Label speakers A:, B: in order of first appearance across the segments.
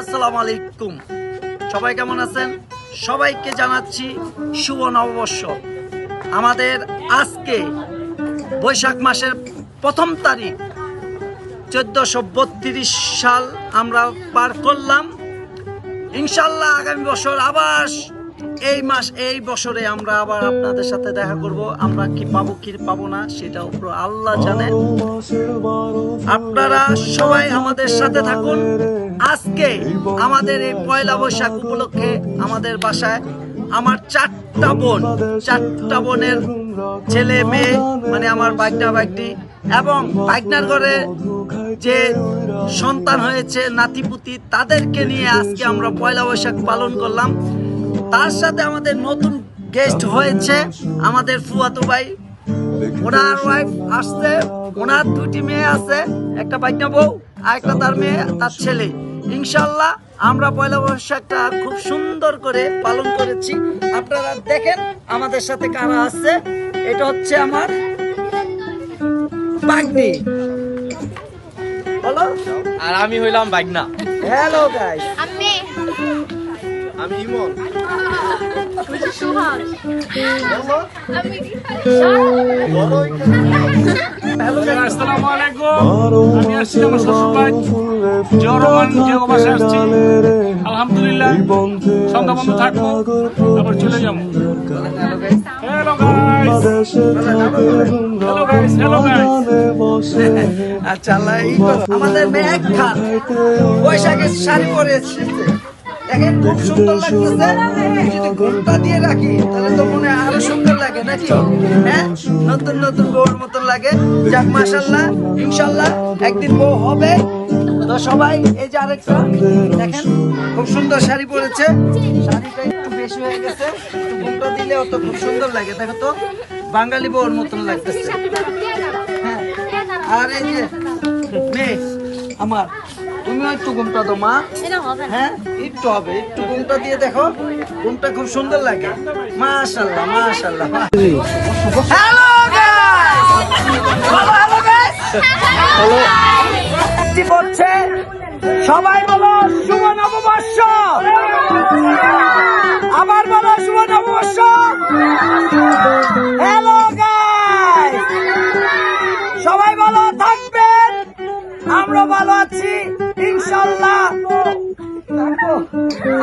A: আসসালামু আলাইকুম সবাই কেমন আছেন? সবাইকে জানাচ্ছি শুভ নববর্ষ। আমাদের আজকে বৈশাখ মাসের প্রথম তারিখ, চোদ্দশো বত্রিশ সাল আমরা পার করলাম। ইনশাল্লাহ আগামী বছর আবার এই মাস, এই বছরে আমরা আবার আপনাদের সাথে দেখা করব। আমরা কি পাবো কি পাবো না সেটা উপর আল্লাহ জানে। আপনারা সবাই আমাদের সাথে থাকুন। আজকে আমাদের এই পয়লা বৈশাখ উপলক্ষে আমাদের বাসায় আমার চারটা বোন, চারটা বোনের ছেলে, মেয়ে মানে আমার বাইকটা বাইকটি এবং বাইকনার ঘরে যে সন্তান হয়েছে, নাতিপুতি, তাদেরকে নিয়ে আজকে আমরা পয়লা বৈশাখ পালন করলাম। তার সাথে আমাদের নতুন গেস্ট হয়েছে আমাদের ফুয়াতো ভাই। ওনার ওয়াইফ আসছে ওনার দুটি মেয়ে আছে একটা বাইকনা বউ আর একটা তার মেয়ে তার ছেলে। ইনশাল্লাহ আমরা পয়লা বৈশাখটা খুব সুন্দর করে পালন করেছি। আপনারা দেখেন আমাদের সাথে কারা আছে। এটা হচ্ছে আমার বাগনি বলো।
B: আর আমি হইলাম বাইকনা
A: হ্যালো গাইস
C: আমি।
B: আমি ইমন।
D: আসসালামু আলাইকুম আমি আসছি আমার শ্বশুর ভাই জরমান হ্যালো গাইস
A: আচ্ছা। আমাদের বৈশাখের শাড়ি পরে এসেছে দেখেন খুব সুন্দর লাগতেছে। যদি ঘুমটা দিয়ে রাখি তাহলে তো মনে আরও সুন্দর লাগে নাকি? হ্যাঁ? নতুন নতুন বউর মতন লাগে। যাক মাশাল্লাহ ইনশাল্লাহ একদিন বউ হবে। তো সবাই এই যে আরেকটা দেখেন খুব সুন্দর শাড়ি পরেছে। শাড়িটা একটু বেশি হয়ে গেছে ঘুমটা দিলে অত খুব সুন্দর লাগে দেখো তো। বাঙালি বউর মতন লাগতেছে। হ্যাঁ। আর এই যে মেয়ে আমার তুমিও একটু ঘুমটা দাও মা।
C: হবে না।
A: হ্যাঁ একটু হবে একটু ঘুমটা দিয়ে দেখো ঘুমটা খুব সুন্দর লাগে। মাশাল্লাহ মাশাল্লাহ হ্যালো হ্যালো হ্যালো সবাই বলো শুভ নববর্ষ! আবার বলো শুভ নববর্ষ! হ্যালো সবাই ভালো থাকবেন? আমরা ভালো আছি ইনশাল্লাহ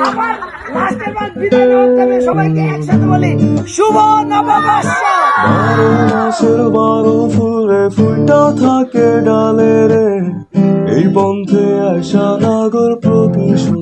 A: আবার লাস্টের বার বিদায় নেওয়ার সবাইকে একসাথে বলি, শুভ নববর্ষ।
E: বারো মাসের বারো ফুলে ফুলটা থাকে ডালে রে। এই বন্ধে আসা নাগর প্রতি